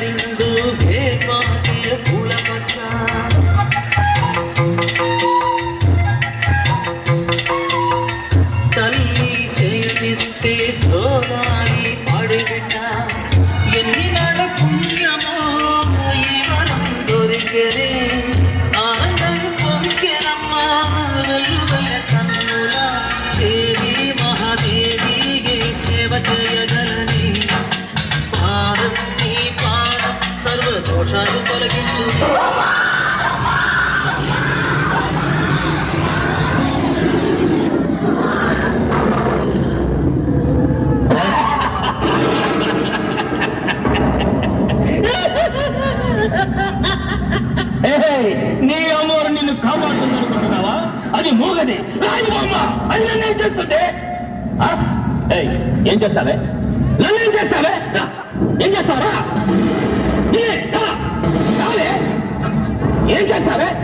ಸಿಂಧು ಭೇಮಾತಿಯ ಕುಲಮತ தன்னை சேமித்தே தோராடி பாடுகின்றார் என் దోషాలు తొలగించు. నీ అమ్మవారు నిన్ను కాపాడుతుంది అనుకుంటున్నావా? అది మూగది. రాజబొమ్మ అది నన్ను ఏం చేస్తుంది? ఏం చేస్తావే? నన్ను ఏం చేస్తావే? ఏం చేస్తావా? đấy.